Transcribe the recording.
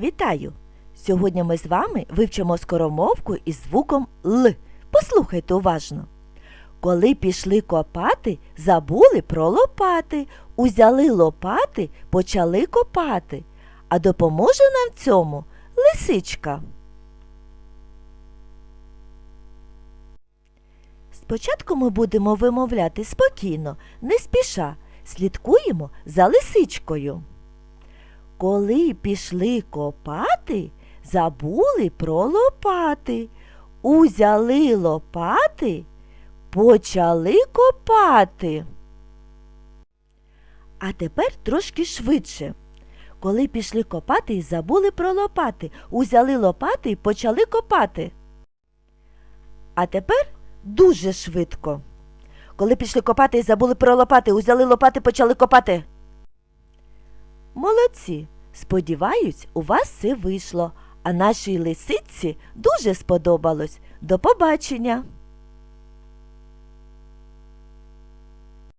Вітаю! Сьогодні ми з вами вивчимо скоромовку із звуком Л. Послухайте уважно. Коли пішли копати, забули про лопати. Узяли лопати, почали копати. А допоможе нам цьому лисичка. Спочатку ми будемо вимовляти спокійно, не спіша. Слідкуємо за лисичкою. Коли пішли копати, забули про лопати. Узяли лопати, почали копати. А тепер трошки швидше. Коли пішли копати і забули про лопати, узяли лопати і почали копати. А тепер дуже швидко. Коли пішли копати і забули про лопати, узяли лопати, почали копати. Молодці! Сподіваюсь, у вас все вийшло, а нашій лисиці дуже сподобалось. До побачення!